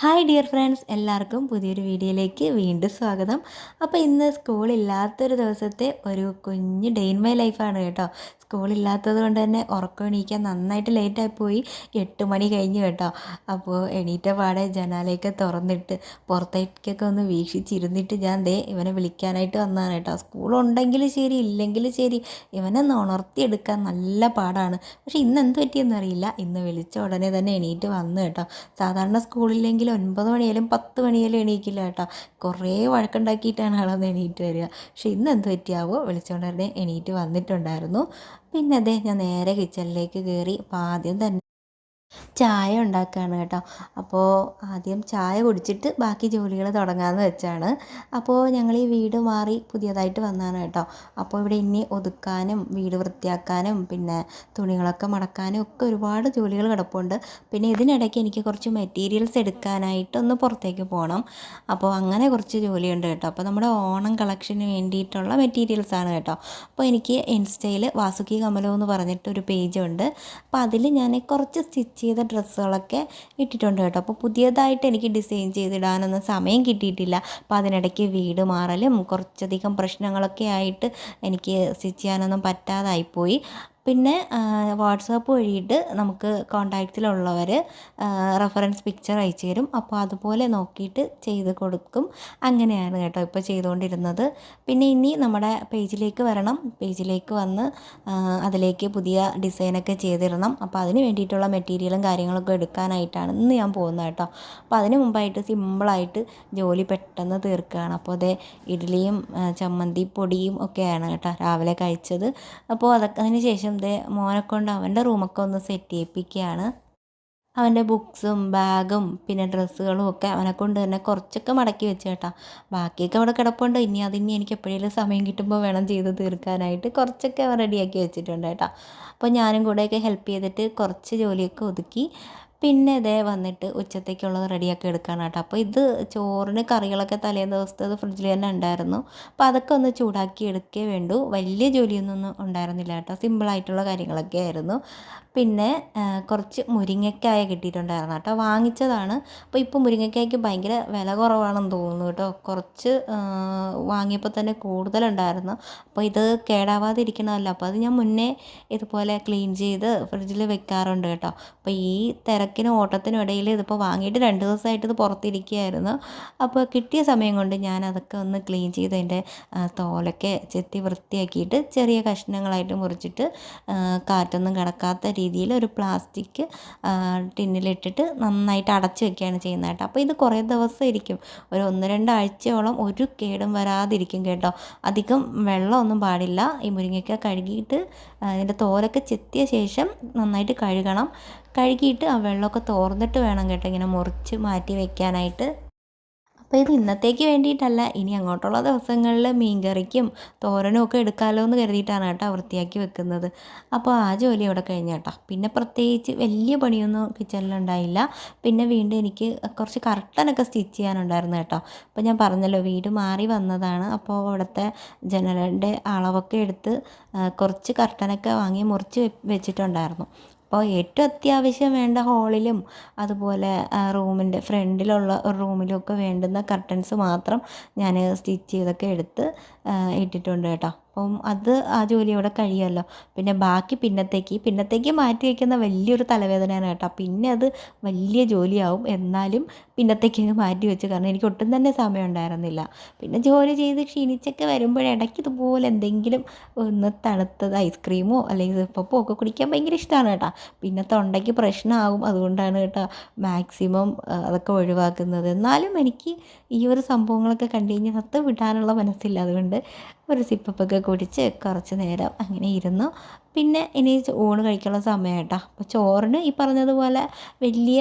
Hi dear friends എല്ലാവർക്കും പുതിയൊരു വീഡിയോയിലേക്ക് വീണ്ടും സ്വാഗതം. അപ്പോൾ ഇന്ന് സ്കൂളില്ലാത്തൊരു ദിവസത്തെ ഒരു കുഞ്ഞ് ഡേ ഇൻ മൈ ലൈഫാണ് കേട്ടോ. സ്കൂളില്ലാത്തത് കൊണ്ട് തന്നെ ഉറക്കം എണീക്കാൻ നന്നായിട്ട് ലേറ്റായി പോയി. എട്ട് മണി കഴിഞ്ഞു കേട്ടോ. അപ്പോൾ എണീറ്റ പാടെ ജനാലയൊക്കെ തുറന്നിട്ട് പുറത്തേക്കൊക്കെ ഒന്ന് വീക്ഷിച്ചിരുന്നിട്ട് ഞാൻ ദേ ഇവനെ വിളിക്കാനായിട്ട് വന്നതാണ് കേട്ടോ. സ്കൂളുണ്ടെങ്കിൽ ശരി ഇല്ലെങ്കിൽ ശരി. ഇവനെ ഉണർത്തിയെടുക്കാൻ നല്ല പാടാണ്. പക്ഷേ ഇന്ന് എന്ത് പറ്റിയെന്ന് അറിയില്ല. ഇന്ന് വിളിച്ച ഉടനെ തന്നെ എണീറ്റ് വന്നു കേട്ടോ. സാധാരണ സ്കൂളില്ലെങ്കിൽ ഒൻപത് മണിയായാലും പത്ത് മണിയായാലും എണീക്കില്ല കേട്ടോ. കുറേ വഴക്കുണ്ടാക്കിയിട്ടാണ് ആളൊന്ന് എണീറ്റ് വരിക. പക്ഷേ ഇന്ന് എന്ത് പറ്റിയാവോ? വിളിച്ചോണ്ടെ എണീറ്റ് വന്നിട്ടുണ്ടായിരുന്നു. പിന്നെ അതേ ഞാൻ നേരെ കിച്ചണിലേക്ക് കയറി അപ്പോൾ ആദ്യം തന്നെ ചായ ഉണ്ടാക്കുകയാണ് കേട്ടോ. അപ്പോൾ ആദ്യം ചായ കുടിച്ചിട്ട് ബാക്കി ജോലികൾ തുടങ്ങാമെന്ന് വെച്ചാണ്. അപ്പോൾ ഞങ്ങൾ ഈ വീട് മാറി പുതിയതായിട്ട് വന്നതാണ് കേട്ടോ. അപ്പോൾ ഇവിടെ ഇനി ഒതുക്കാനും വീട് വൃത്തിയാക്കാനും പിന്നെ തുണികളൊക്കെ മടക്കാനും ഒക്കെ ഒരുപാട് ജോലികൾ കിടപ്പുണ്ട്. പിന്നെ ഇതിനിടയ്ക്ക് എനിക്ക് കുറച്ച് മെറ്റീരിയൽസ് എടുക്കാനായിട്ടൊന്ന് പുറത്തേക്ക് പോകണം അപ്പോൾ അങ്ങനെ കുറച്ച് ജോലിയുണ്ട് കേട്ടോ. അപ്പോൾ നമ്മുടെ ഓണം കളക്ഷന് വേണ്ടിയിട്ടുള്ള മെറ്റീരിയൽസാണ് കേട്ടോ. അപ്പോൾ എനിക്ക് ഇൻസ്റ്റയിൽ വാസുകി കമലോ എന്ന് പറഞ്ഞിട്ട് ഒരു പേജുണ്ട് അപ്പോൾ അതിൽ ഞാൻ കുറച്ച് സ്റ്റിച്ച് ചെയ്ത ഡ്രസ്സുകളൊക്കെ ഇട്ടിട്ടുണ്ട് കേട്ടോ. അപ്പോൾ പുതിയതായിട്ട് എനിക്ക് ഡിസൈൻ ചെയ്തിടാനൊന്നും സമയം കിട്ടിയിട്ടില്ല. അപ്പോൾ അതിനിടയ്ക്ക് വീട് മാറലും കുറച്ചധികം പ്രശ്നങ്ങളൊക്കെ ആയിട്ട് എനിക്ക് സ്റ്റിച്ച് ചെയ്യാനൊന്നും പറ്റാതായിപ്പോയി. പിന്നെ വാട്സാപ്പ് വഴിയിട്ട് നമുക്ക് കോണ്ടാക്റ്റിലുള്ളവർ റെഫറൻസ് പിക്ചർ അയച്ചു തരും. അപ്പോൾ അതുപോലെ നോക്കിയിട്ട് ചെയ്ത് കൊടുക്കും. അങ്ങനെയാണ് കേട്ടോ ഇപ്പോൾ ചെയ്തുകൊണ്ടിരുന്നത്. പിന്നെ ഇനി നമ്മുടെ പേജിലേക്ക് വരണം. പേജിലേക്ക് വന്ന് അതിലേക്ക് പുതിയ ഡിസൈനൊക്കെ ചെയ്തിടണം. അപ്പോൾ അതിന് വേണ്ടിയിട്ടുള്ള മെറ്റീരിയലും കാര്യങ്ങളൊക്കെ എടുക്കാനായിട്ടാണ് ഇന്ന് ഞാൻ പോകുന്നത് കേട്ടോ. അപ്പോൾ അതിന് മുമ്പായിട്ട് സിമ്പിളായിട്ട് ജോലി പെട്ടെന്ന് തീർക്കുകയാണ്. അപ്പോൾ അതേ ഇഡ്ഡലിയും ചമ്മന്തി പൊടിയും ഒക്കെയാണ് കേട്ടോ രാവിലെ കഴിച്ചത്. അപ്പോൾ അതൊക്കെ അതിന് ശേഷം ദേ മോനെ കൊണ്ട് അവന്റെ റൂമൊക്കെ ഒന്ന് സെറ്റ് ചെയ്യിപ്പിക്കുകയാണ്. അവന്റെ ബുക്സും ബാഗും പിന്നെ ഡ്രസ്സുകളും ഒക്കെ അവനെ കൊണ്ട് തന്നെ കുറച്ചൊക്കെ മടക്കി വെച്ച് കേട്ടോ. ബാക്കിയൊക്കെ അവിടെ കിടപ്പുണ്ട്. ഇനി അതിനി എനിക്ക് എപ്പോഴേലും സമയം കിട്ടുമ്പോൾ വേണം ചെയ്ത് തീർക്കാനായിട്ട് കുറച്ചൊക്കെ അവൻ റെഡിയാക്കി വെച്ചിട്ടുണ്ട് കേട്ടോ. അപ്പോൾ ഞാനും കൂടെയൊക്കെ ഹെൽപ്പ് ചെയ്തിട്ട് കുറച്ച് ജോലിയൊക്കെ ഒതുക്കി. പിന്നെ ഇതേ വന്നിട്ട് ഉച്ചത്തേക്കുള്ളത് റെഡിയാക്കി എടുക്കുകയാണ് കേട്ടോ അപ്പോൾ ഇത് ചോറിന് കറികളൊക്കെ തലേ ദിവസത്തെ അത് ഫ്രിഡ്ജിൽ തന്നെ ഉണ്ടായിരുന്നു. അപ്പോൾ അതൊക്കെ ഒന്ന് ചൂടാക്കി എടുക്കേ വേണ്ടു. വലിയ ജോലിയൊന്നും ഉണ്ടായിരുന്നില്ല കേട്ടോ. സിമ്പിളായിട്ടുള്ള കാര്യങ്ങളൊക്കെ ആയിരുന്നു. പിന്നെ കുറച്ച് മുരിങ്ങക്കായ കിട്ടിയിട്ടുണ്ടായിരുന്നു കേട്ടോ. വാങ്ങിച്ചതാണ്. അപ്പോൾ ഇപ്പോൾ മുരിങ്ങക്കായ്ക്ക് ഭയങ്കര വില കുറവാണെന്ന് തോന്നുന്നു കേട്ടോ. കുറച്ച് വാങ്ങിയപ്പോൾ തന്നെ കൂടുതലുണ്ടായിരുന്നു. അപ്പോൾ ഇത് കേടാവാതിരിക്കണമല്ലോ. അപ്പോൾ അത് ഞാൻ മുന്നേ ഇതുപോലെ ക്ലീൻ ചെയ്ത് ഫ്രിഡ്ജിൽ വെക്കാറുണ്ട് കേട്ടോ. അപ്പോൾ ഈ തിരക്കിനും ഓട്ടത്തിനും ഇടയിൽ ഇതിപ്പോൾ വാങ്ങിയിട്ട് രണ്ട് ദിവസമായിട്ട് ഇത് പുറത്തിരിക്കുകയായിരുന്നു. അപ്പോൾ കിട്ടിയ സമയം കൊണ്ട് ഞാൻ അതൊക്കെ ഒന്ന് ക്ലീൻ ചെയ്ത് അതിന്റെ തോലൊക്കെ ചെത്തി വൃത്തിയാക്കിയിട്ട് ചെറിയ കഷ്ണങ്ങളായിട്ട് മുറിച്ചിട്ട് കാറ്റൊന്നും കിടക്കാത്ത രീതിയിൽ ഒരു പ്ലാസ്റ്റിക് ടിന്നിലിട്ടിട്ട് നന്നായിട്ട് അടച്ചു വെക്കുകയാണ് ചെയ്യുന്നത് കേട്ടോ. അപ്പോൾ ഇത് കുറേ ദിവസം ഇരിക്കും ഒരു ഒന്ന് രണ്ടാഴ്ചയോളം ഒരു കേടും വരാതിരിക്കും കേട്ടോ. അധികം വെള്ളമൊന്നും പാടില്ല. ഈ മുരിങ്ങയ്ക്ക കഴുകിയിട്ട് അതിന്റെ തോലൊക്കെ ചെത്തിയ ശേഷം നന്നായിട്ട് കഴുകണം. കഴുകിയിട്ട് ആ വെള്ളമൊക്കെ തോർന്നിട്ട് വേണം കേട്ടോ ഇങ്ങനെ മുറിച്ച് മാറ്റി വെക്കാനായിട്ട്. അപ്പോൾ ഇത് ഇന്നത്തേക്ക് വേണ്ടിയിട്ടല്ല. ഇനി അങ്ങോട്ടുള്ള ദിവസങ്ങളിൽ മീൻകറിക്കും തോരനും ഒക്കെ എടുക്കാമല്ലോ എന്ന് കരുതിയിട്ടാണ് കേട്ടോ വൃത്തിയാക്കി വെക്കുന്നത്. അപ്പോൾ ആ ജോലി അവിടെ കഴിഞ്ഞ കേട്ടോ. പിന്നെ പ്രത്യേകിച്ച് വലിയ പണിയൊന്നും കിച്ചണിലുണ്ടായില്ല പിന്നെ വീണ്ടും എനിക്ക് കുറച്ച് കർട്ടനൊക്കെ സ്റ്റിച്ച് ചെയ്യാനുണ്ടായിരുന്നു കേട്ടോ. അപ്പോൾ ഞാൻ പറഞ്ഞല്ലോ വീട് മാറി വന്നതാണ്. അപ്പോൾ അവിടുത്തെ ജനലിന്റെ അളവൊക്കെ എടുത്ത് കുറച്ച് കർട്ടനൊക്കെ വാങ്ങി മുറിച്ച് വെച്ചിട്ടുണ്ടായിരുന്നു. അപ്പോൾ ഏറ്റവും അത്യാവശ്യം വേണ്ട ഹാളിലും അതുപോലെ റൂമിന്റെ ഫ്രണ്ടിലുള്ള റൂമിലും ഒക്കെ വേണ്ടുന്ന കർട്ടൻസ് മാത്രം ഞാൻ സ്റ്റിച്ച് ചെയ്തൊക്കെ എടുത്ത് ഇട്ടിട്ടുണ്ട് കേട്ടോ. അപ്പം അത് ആ ജോലി അവിടെ കഴിയുമല്ലോ. പിന്നെ ബാക്കി പിന്നത്തേക്ക് പിന്നത്തേക്ക് മാറ്റി വയ്ക്കുന്ന വലിയൊരു തലവേദനയാണ് കേട്ടോ. പിന്നെ അത് വലിയ ജോലിയാവും. എന്നാലും പിന്നത്തേക്ക് മാറ്റി വെച്ച്. കാരണം എനിക്ക് ഒട്ടും തന്നെ സമയം ഉണ്ടായിരുന്നില്ല. പിന്നെ ജോലി ചെയ്ത് ക്ഷീണിച്ചൊക്കെ വരുമ്പോഴേ ഇടയ്ക്ക് ഇതുപോലെ എന്തെങ്കിലും ഒന്ന് തണുത്തത് ഐസ്ക്രീമോ അല്ലെങ്കിൽ ഇപ്പപ്പോ ഒക്കെ കുടിക്കാൻ ഭയങ്കര ഇഷ്ടമാണ് കേട്ടോ. പിന്നെ തൊണ്ടയ്ക്ക് പ്രശ്നമാകും അതുകൊണ്ടാണ് കേട്ടോ മാക്സിമം അതൊക്കെ ഒഴിവാക്കുന്നത്. എന്നാലും എനിക്ക് ഈ ഒരു സംഭവങ്ങളൊക്കെ കണ്ടു കഴിഞ്ഞാൽ അത് വിടാനുള്ള മനസ്സില്ല. അതുകൊണ്ട് ഒരു സിപ്പപ്പൊക്കെ കുടിച്ച് കുറച്ച് നേരം അങ്ങനെ ഇരുന്നു. പിന്നെ ഇനി ഊണ് കഴിക്കാനുള്ള സമയം കേട്ടോ അപ്പോൾ ചോറിന് ഈ പറഞ്ഞതുപോലെ വലിയ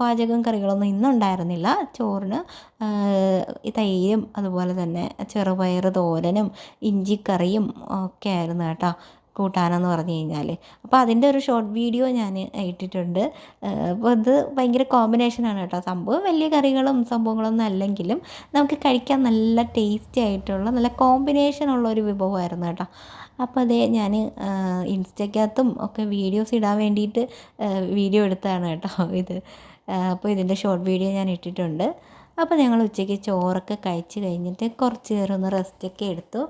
പാചകം കറികളൊന്നും ഇന്നുണ്ടായിരുന്നില്ല ചോറിന് തൈരും അതുപോലെ തന്നെ ചെറുപയർ തോരനും ഇഞ്ചിക്കറിയും ഒക്കെ ആയിരുന്നു കേട്ടോ. കൂട്ടാനെന്ന് പറഞ്ഞു കഴിഞ്ഞാൽ അപ്പോൾ അതിന്റെ ഒരു ഷോർട്ട് വീഡിയോ ഞാൻ ഇട്ടിട്ടുണ്ട്. അപ്പോൾ ഇത് ഭയങ്കര കോമ്പിനേഷനാണ് കേട്ടോ. സംഭവം വലിയ കറികളും സംഭവങ്ങളൊന്നും അല്ലെങ്കിലും നമുക്ക് കഴിക്കാൻ നല്ല ടേസ്റ്റി ആയിട്ടുള്ള നല്ല കോമ്പിനേഷൻ ഉള്ള ഒരു വിഭവമായിരുന്നു കേട്ടോ. അപ്പോൾ അതേ ഞാൻ ഇൻസ്റ്റയ്ക്കകത്തും ഒക്കെ വീഡിയോസ് ഇടാൻ വേണ്ടിയിട്ട് വീഡിയോ എടുത്തതാണ് കേട്ടോ ഇത്. അപ്പോൾ ഇതിന്റെ ഷോർട്ട് വീഡിയോ ഞാൻ ഇട്ടിട്ടുണ്ട്. അപ്പോൾ ഞങ്ങൾ ഉച്ചയ്ക്ക് ചോറൊക്കെ കഴിച്ച് കഴിഞ്ഞിട്ട് കുറച്ച് നേരം ഒന്ന് റെസ്റ്റൊക്കെ എടുത്തു.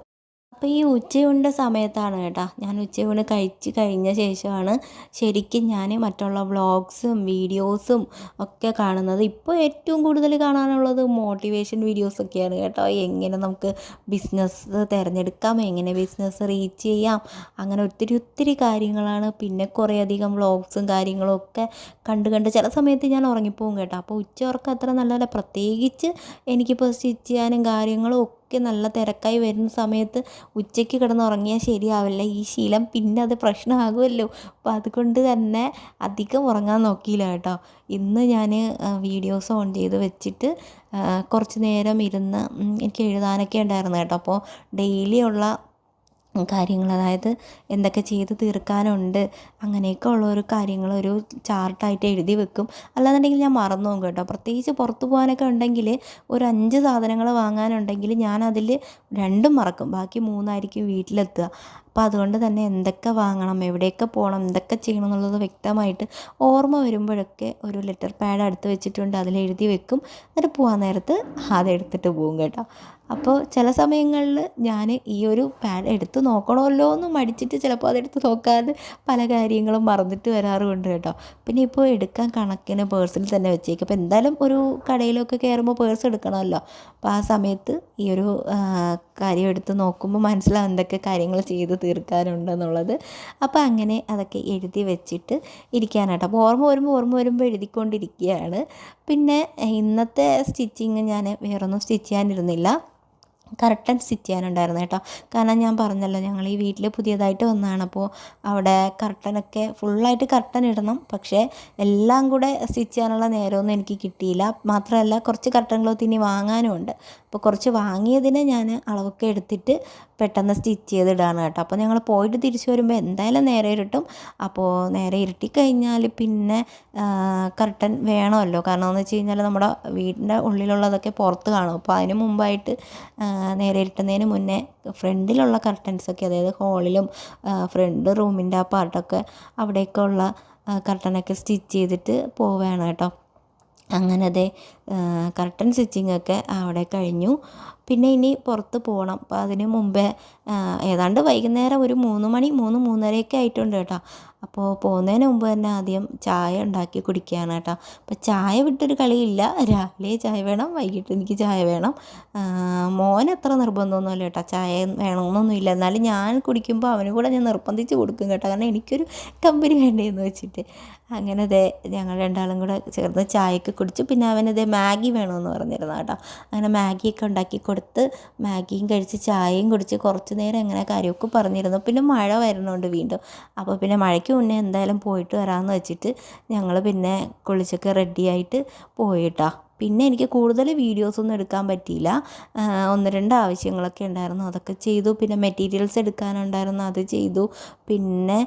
അപ്പോൾ ഈ ഉച്ചയൂണിന്റെ സമയത്താണ് കേട്ടോ. ഞാൻ ഉച്ചയൂണ് കഴിച്ച് കഴിഞ്ഞ ശേഷമാണ് ശരിക്കും ഞാൻ മറ്റുള്ള വ്ളോഗ്സും വീഡിയോസും ഒക്കെ കാണുന്നത്. ഇപ്പോൾ ഏറ്റവും കൂടുതൽ കാണാനുള്ളത് മോട്ടിവേഷൻ വീഡിയോസൊക്കെയാണ് കേട്ടോ. എങ്ങനെ നമുക്ക് ബിസിനസ് തിരഞ്ഞെടുക്കാം എങ്ങനെ ബിസിനസ് റീച്ച് ചെയ്യാം അങ്ങനെ ഒത്തിരി ഒത്തിരി കാര്യങ്ങളാണ്. പിന്നെ കുറേയധികം വ്ളോഗ്സും കാര്യങ്ങളും ഒക്കെ കണ്ട് കണ്ട് ചില സമയത്ത് ഞാൻ ഉറങ്ങിപ്പോവും കേട്ടോ. അപ്പോൾ ഉച്ച ഉറക്കം അത്ര നല്ലതല്ല. പ്രത്യേകിച്ച് എനിക്കിപ്പോൾ സ്റ്റിച്ച് ചെയ്യാനും കാര്യങ്ങളും ഒക്കെ നല്ല തിരക്കായി വരുന്ന സമയത്ത് ഉച്ചയ്ക്ക് കിടന്നുറങ്ങിയാൽ ശരിയാവില്ല. ഈ ശീലം പിന്നെ അത് പ്രശ്നമാകുമല്ലോ. അപ്പോൾ അതുകൊണ്ട് തന്നെ അധികം ഉറങ്ങാൻ നോക്കിയില്ല കേട്ടോ. ഇന്ന് ഞാൻ വീഡിയോസ് ഓൺ ചെയ്ത് വെച്ചിട്ട് കുറച്ച് നേരം ഇരുന്ന് എനിക്ക് എഴുതാനൊക്കെ ഉണ്ടായിരുന്നു കേട്ടോ. അപ്പോൾ ഡെയിലി ഉള്ള കാര്യങ്ങൾ അതായത് എന്തൊക്കെ ചെയ്ത് തീർക്കാനുണ്ട് അങ്ങനെയൊക്കെ ഉള്ള ഒരു കാര്യങ്ങൾ ഒരു ചാർട്ടായിട്ട് എഴുതി വെക്കും. അല്ലാന്നുണ്ടെങ്കിൽ ഞാൻ മറന്നു പോകും കേട്ടോ. പ്രത്യേകിച്ച് പുറത്ത് പോകാനൊക്കെ ഉണ്ടെങ്കിൽ ഒരു അഞ്ച് സാധനങ്ങൾ വാങ്ങാനുണ്ടെങ്കിൽ ഞാൻ അതിൽ രണ്ടും മറക്കും. ബാക്കി മൂന്നായിരിക്കും വീട്ടിലെത്തുക. അപ്പോൾ അതുകൊണ്ട് തന്നെ എന്തൊക്കെ വാങ്ങണം എവിടെയൊക്കെ പോകണം എന്തൊക്കെ ചെയ്യണം എന്നുള്ളത് വ്യക്തമായിട്ട് ഓർമ്മ വരുമ്പോഴൊക്കെ ഒരു ലെറ്റർ പാഡ് അടുത്ത് വെച്ചിട്ടുണ്ട്. അതിൽ എഴുതി വെക്കും. എന്നിട്ട് പോകാൻ നേരത്ത് അതെടുത്തിട്ട് പോകും കേട്ടോ. അപ്പോൾ ചില സമയങ്ങളിൽ ഞാൻ ഈ ഒരു പാഡ് എടുത്ത് നോക്കണമല്ലോ എന്ന് മടിച്ചിട്ട് ചിലപ്പോൾ അതെടുത്ത് നോക്കാതെ പല കാര്യങ്ങളും മറന്നിട്ട് വരാറുമുണ്ട് കേട്ടോ. പിന്നെ ഇപ്പോൾ എടുക്കാൻ കണക്കിന് പേഴ്സിൽ തന്നെ വെച്ചേക്കും. അപ്പോൾ എന്തായാലും ഒരു കടയിലൊക്കെ കയറുമ്പോൾ പേഴ്സ് എടുക്കണമല്ലോ. അപ്പോൾ ആ സമയത്ത് ഈ ഒരു കാര്യം എടുത്ത് നോക്കുമ്പോൾ മനസ്സിലാവും എന്തൊക്കെ കാര്യങ്ങൾ ചെയ്ത് തീർക്കാനുണ്ടെന്നുള്ളത്. അപ്പോൾ അങ്ങനെ അതൊക്കെ എഴുതി വെച്ചിട്ട് ഇരിക്കാനായിട്ട് അപ്പോൾ ഓർമ്മ വരുമ്പോൾ ഓർമ്മ വരുമ്പോൾ എഴുതിക്കൊണ്ടിരിക്കുകയാണ് പിന്നെ ഇന്നത്തെ സ്റ്റിച്ചിങ് ഞാൻ വേറൊന്നും സ്റ്റിച്ച് ചെയ്യാനിരുന്നില്ല. കർട്ടൻ സ്റ്റിച്ച് ചെയ്യാനുണ്ടായിരുന്നു കേട്ടോ. കാരണം ഞാൻ പറഞ്ഞല്ലോ ഞങ്ങൾ ഈ വീട്ടിൽ പുതിയതായിട്ട് വന്നതാണ്. അപ്പോൾ അവിടെ കർട്ടനൊക്കെ ഫുള്ളായിട്ട് കർട്ടൻ ഇടണം. പക്ഷേ എല്ലാം കൂടെ സ്റ്റിച്ച് ചെയ്യാനുള്ള നേരമൊന്നും എനിക്ക് കിട്ടിയില്ല. മാത്രമല്ല കുറച്ച് കർട്ടൻ ക്ലോത്ത് ഇനി വാങ്ങാനും ഉണ്ട്. അപ്പോൾ കുറച്ച് വാങ്ങിയതിനെ ഞാൻ അളവൊക്കെ എടുത്തിട്ട് പെട്ടെന്ന് സ്റ്റിച്ച് ചെയ്തിടാണ് കേട്ടോ. അപ്പോൾ ഞങ്ങൾ പോയിട്ട് തിരിച്ചു വരുമ്പോൾ എന്തായാലും നേരെ ഇരുട്ടും. അപ്പോൾ നേരെ ഇരുട്ടി കഴിഞ്ഞാൽ പിന്നെ കർട്ടൻ വേണമല്ലോ. കാരണം എന്ന് വെച്ച് കഴിഞ്ഞാൽ നമ്മുടെ വീടിന്റെ ഉള്ളിലുള്ളതൊക്കെ പുറത്ത് കാണും. അപ്പോൾ അതിന് മുമ്പായിട്ട് നേരെ ഇരുട്ടുന്നതിന് മുന്നേ ഫ്രണ്ടിലുള്ള കർട്ടൻസൊക്കെ അതായത് ഹോളിലും ഫ്രണ്ട് റൂമിന്റെ ആ പാർട്ടൊക്കെ അവിടെയൊക്കെ ഉള്ള കർട്ടനൊക്കെ സ്റ്റിച്ച് ചെയ്തിട്ട് പോവുകയാണ് കേട്ടോ. അങ്ങനെ അതെ കർട്ടൻ സ്റ്റിച്ചിങ്ങൊക്കെ അവിടെ കഴിഞ്ഞു. പിന്നെ ഇനി പുറത്ത് പോകണം അപ്പോൾ അതിന് മുമ്പേ ഏതാണ്ട് വൈകുന്നേരം ഒരു മൂന്ന് മണി മൂന്ന് മൂന്നരയൊക്കെ ആയിട്ടുണ്ട് കേട്ടോ. അപ്പോൾ പോകുന്നതിന് മുമ്പ് തന്നെ ആദ്യം ചായ ഉണ്ടാക്കി കുടിക്കുകയാണ് കേട്ടോ. അപ്പോൾ ചായ വിട്ടൊരു കളിയില്ല. രാവിലെ ചായ വേണം വൈകിട്ട് എനിക്ക് ചായ വേണം. മോൻ അത്ര നിർബന്ധമൊന്നുമില്ല കേട്ടോ. ചായ വേണമെന്നൊന്നുമില്ല എന്നാലും ഞാൻ കുടിക്കുമ്പോൾ അവന് കൂടെ ഞാൻ നിർബന്ധിച്ച് കൊടുക്കും കേട്ടോ. കാരണം എനിക്കൊരു കമ്പനി വേണ്ടേന്ന് വെച്ചിട്ട്. അങ്ങനെ ദേ ഞങ്ങൾ രണ്ടാളും കൂടെ ചേർന്ന് ചായയൊക്കെ കുടിച്ചു. പിന്നെ അവനത് മാഗി വേണമെന്ന് പറഞ്ഞിരുന്നു കേട്ടോ. അങ്ങനെ മാഗിയൊക്കെ ഉണ്ടാക്കി കൊടുത്ത് മാഗിയും കഴിച്ച് ചായയും കുടിച്ച് കുറച്ച് നേരം അങ്ങനെ കാര്യമൊക്കെ പറഞ്ഞിരുന്നു. പിന്നെ മഴ വരുന്നുണ്ട് വീണ്ടും. അപ്പോൾ പിന്നെ മഴയ്ക്ക് മുന്നേ എന്തായാലും പോയിട്ട് വരാമെന്ന് വെച്ചിട്ട് ഞങ്ങൾ പിന്നെ കുളിച്ചൊക്കെ റെഡിയായിട്ട് പോയിട്ടാ. പിന്നെ എനിക്ക് കൂടുതൽ വീഡിയോസൊന്നും എടുക്കാൻ പറ്റിയില്ല. ഒന്ന് രണ്ട് ആവശ്യങ്ങളൊക്കെ ഉണ്ടായിരുന്നു. അതൊക്കെ ചെയ്തു. പിന്നെ മെറ്റീരിയൽസ് എടുക്കാനുണ്ടായിരുന്നു. അത് ചെയ്തു. പിന്നെ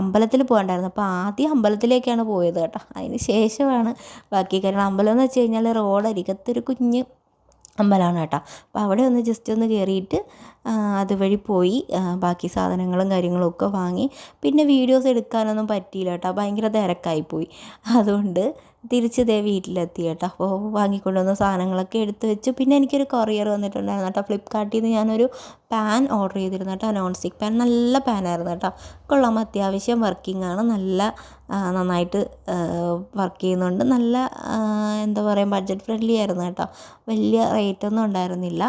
അമ്പലത്തിൽ പോകണ്ടായിരുന്നു അപ്പോൾ ആദ്യം അമ്പലത്തിലേക്കാണ് പോയത് കേട്ടോ. അതിന് ശേഷമാണ് ബാക്കി കാരണം അമ്പലം എന്ന് വെച്ച് കഴിഞ്ഞാൽ റോഡരികത്തൊരു കുഞ്ഞ് അമ്പലമാണ് കേട്ടോ അപ്പോൾ അവിടെ ഒന്ന് ജസ്റ്റ് ഒന്ന് കയറിയിട്ട് അതുവഴി പോയി ബാക്കി സാധനങ്ങളും കാര്യങ്ങളും ഒക്കെ വാങ്ങി. പിന്നെ വീഡിയോസ് എടുക്കാനൊന്നും പറ്റിയില്ല കേട്ടോ. ഭയങ്കര തിരക്കായിപ്പോയി. അതുകൊണ്ട് തിരിച്ച് ദേ വീട്ടിലെത്തി കേട്ടോ. അപ്പോൾ വാങ്ങിക്കൊണ്ടുവന്ന സാധനങ്ങളൊക്കെ എടുത്തു വെച്ചു. പിന്നെ എനിക്കൊരു കൊറിയർ വന്നിട്ടുണ്ടായിരുന്നു കേട്ടോ. ഫ്ലിപ്കാർട്ടിൽ നിന്ന് ഞാനൊരു പാൻ ഓർഡർ ചെയ്തിരുന്നു കേട്ടോ. നോൺ സ്റ്റിക്ക് പാൻ നല്ല പാനായിരുന്നു കേട്ടോ. കൊള്ളാം. അത്യാവശ്യം വർക്കിംഗ് ആണ്. നല്ല നന്നായിട്ട് വർക്ക് ചെയ്യുന്നുണ്ട്. നല്ല എന്താ പറയുക ബഡ്ജറ്റ് ഫ്രണ്ട്ലി ആയിരുന്നു കേട്ടോ. വലിയ റേറ്റൊന്നും ഉണ്ടായിരുന്നില്ല.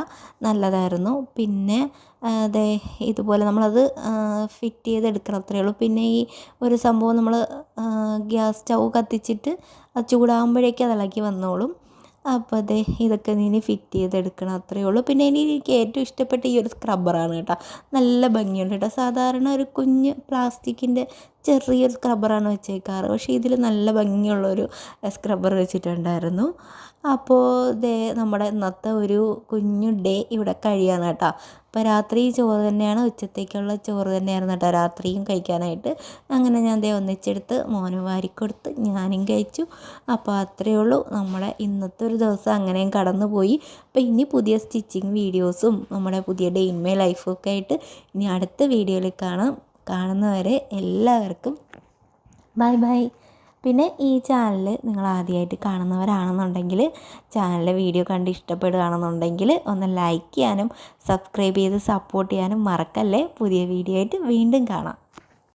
നല്ലതായിരുന്നു. പിന്നെ അതെ ഇതുപോലെ നമ്മളത് ഫിറ്റ് ചെയ്തെടുക്കണം. അത്രയേ ഉള്ളൂ. പിന്നെ ഈ ഒരു സംഭവം നമ്മൾ ഗ്യാസ് സ്റ്റൗ കത്തിച്ചിട്ട് അത് ചൂടാകുമ്പോഴേക്കും അത് ഇളകി വന്നോളും. അപ്പോൾ അതെ ഇതൊക്കെ ഇനി ഫിറ്റ് ചെയ്തെടുക്കണം. അത്രയേ ഉള്ളൂ. പിന്നെ ഇനി എനിക്ക് ഏറ്റവും ഇഷ്ടപ്പെട്ട ഈ ഒരു സ്ക്രബ്ബറാണ് കേട്ടോ. നല്ല ഭംഗിയുണ്ട് കേട്ടോ. സാധാരണ ഒരു കുഞ്ഞ് പ്ലാസ്റ്റിക്കിന്റെ ചെറിയൊരു സ്ക്രബ്ബറാണ് വെച്ചേക്കാറ്. പക്ഷേ ഇതിൽ നല്ല ഭംഗിയുള്ളൊരു സ്ക്രബ്ബർ വെച്ചിട്ടുണ്ടായിരുന്നു. അപ്പോൾ ദേ നമ്മുടെ ഇന്നത്തെ ഒരു കുഞ്ഞു ഡേ ഇവിടെ കഴിയാണ് കേട്ടോ. അപ്പോൾ രാത്രി ചോറ് തന്നെയാണ് ഉച്ചത്തേക്കുള്ള ചോറ് തന്നെയായിരുന്നു കേട്ടോ രാത്രിയും കഴിക്കാനായിട്ട്. അങ്ങനെ ഞാൻ ദേ ഒന്നിച്ചെടുത്ത് മോന് വാരിക്കൊടുത്ത് ഞാനും കഴിച്ചു. അപ്പോൾ അത്രയേ ഉള്ളൂ. നമ്മുടെ ഇന്നത്തെ ഒരു ദിവസം അങ്ങനെയും കടന്നുപോയി. അപ്പോൾ ഇനി പുതിയ സ്റ്റിച്ചിങ് വീഡിയോസും നമ്മുടെ പുതിയ ഡേ ഇൻ മൈ ലൈഫും ഒക്കെ ആയിട്ട് ഇനി അടുത്ത വീഡിയോയിൽ കാണാം. കാണുന്നവരെ എല്ലാവർക്കും ബൈ ബൈ. പിന്നെ ഈ ചാനൽ നിങ്ങൾ ആദ്യമായിട്ട് കാണുന്നവരാണെന്നുണ്ടെങ്കിൽ ചാനലിലെ വീഡിയോ കണ്ട് ഇഷ്ടപ്പെടുകയാണെന്നുണ്ടെങ്കിൽ ഒന്ന് ലൈക്ക് ചെയ്യാനും സബ്സ്ക്രൈബ് ചെയ്ത് സപ്പോർട്ട് ചെയ്യാനും മറക്കല്ലേ? പുതിയ വീഡിയോ ആയിട്ട് വീണ്ടും കാണാം.